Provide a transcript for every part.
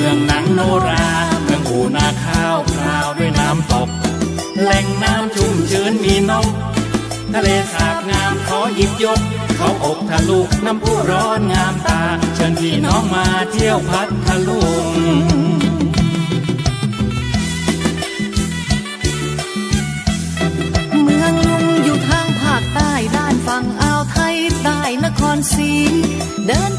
มืองหนังโนรา เมืองอูนาข้าวคราวด้วยน้ำตก แหล่งน้ำชุ่มชื้นมีนก ทะเลสาบงามขอหยิบยก เขาอกทะลุน้ำพุร้อนงามตา เชิญพี่น้องมาเที่ยวพัทลุงเมืองลุงอยู่ทางภาคใต้ด้านฝั่งอ่าวไทยใต้นครศรีเดิน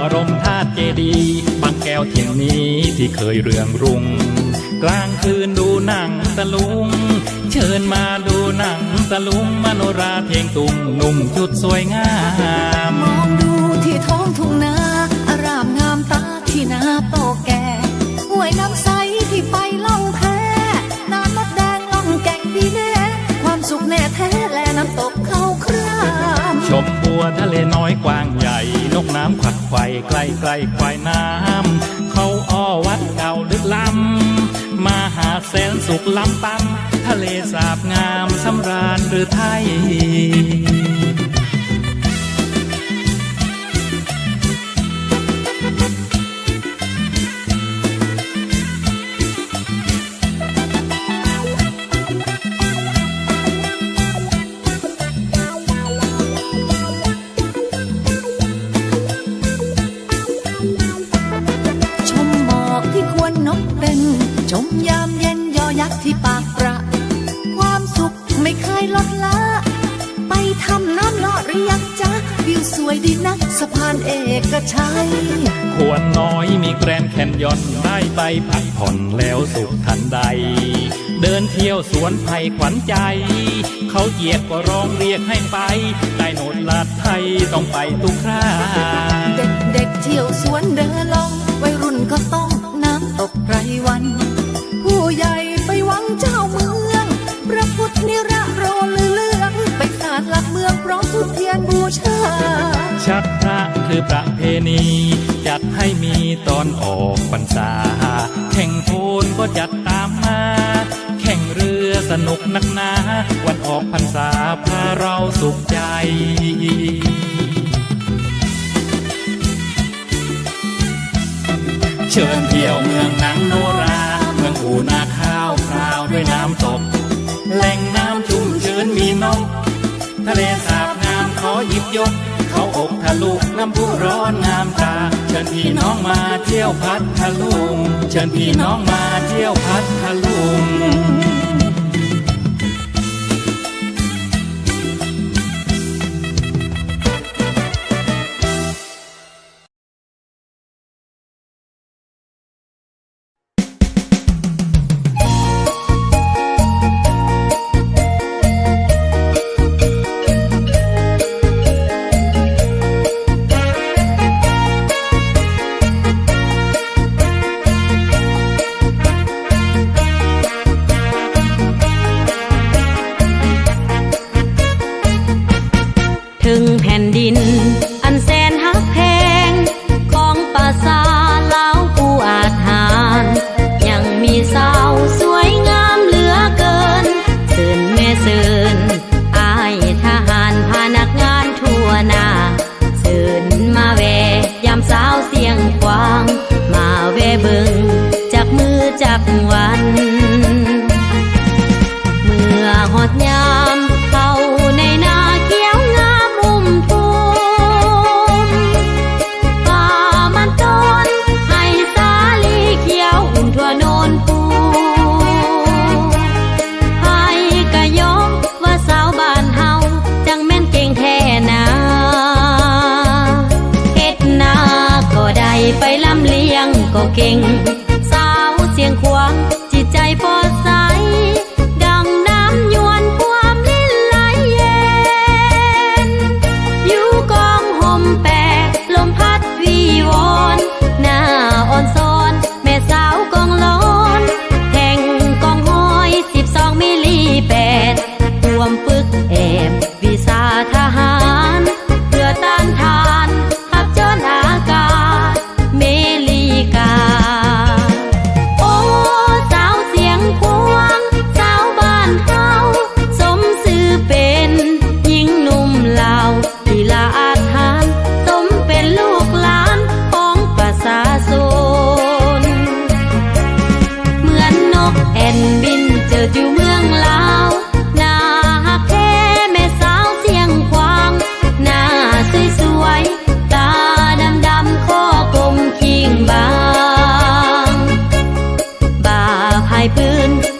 บรมธาตุเจดีย์บางแก้วเที่ยงนี้ที่เคยเรืองรุ่ง กลางคืนดูหนังตะลุง เชิญมาดูหนังตะลุงมโนราเพลงตุงหนุ่มชุดสวยงาม มองดูที่ท้องทุ่งนาอารามงามตาที่นาโตแก่ห้วยน้ำใสที่ไปล่องแพน้ำมดแดงล่องแก่งดีแน่ความสุขแน่แท้และน้ำตกเข้าคราม ชมบัวทะเลน้อยกว้างใหญ่นกน้ำขวัก ควายใกล้ใกล้ควายน้ำเขาอ้อวัดเก่าลึกล้ำมาหาแสนสุขล้ำตั้มทะเลสาบงามสำราญหรือไทย ใช้ ควรน้อยมีแกรนแคนยอนได้ไปพักผ่อนแล้วสุขทันใด เดินเที่ยวสวนไผ่ขวัญใจ เขาเหยียบก็ร้องเรียกให้ไป ได้โนดลาดไทยต้องไปทุกคราเด็กเด็กเที่ยวสวนเดินลองวัยรุ่นก็ต้องน้ำตกไรวัน ยนบูชา ชักพระคือประเพณี จัดให้มีตอนออกพรรษา แข่งโพนก็จัดตามมา แข่งเรือสนุกนักหนา วันออกพรรษาพาเราสุขใจเชิญเที่ยวเมืองหนังโนรา เมืองอูนาข้าวคราวด้วยน้ำตก ทะลุน้ำพุร้อนงามตาเชิญพี่น้องมาเที่ยวพัทลุงเชิญพี่น้องมาเที่ยวพัทลุง ไปลำเลียงก็เก่งายปืน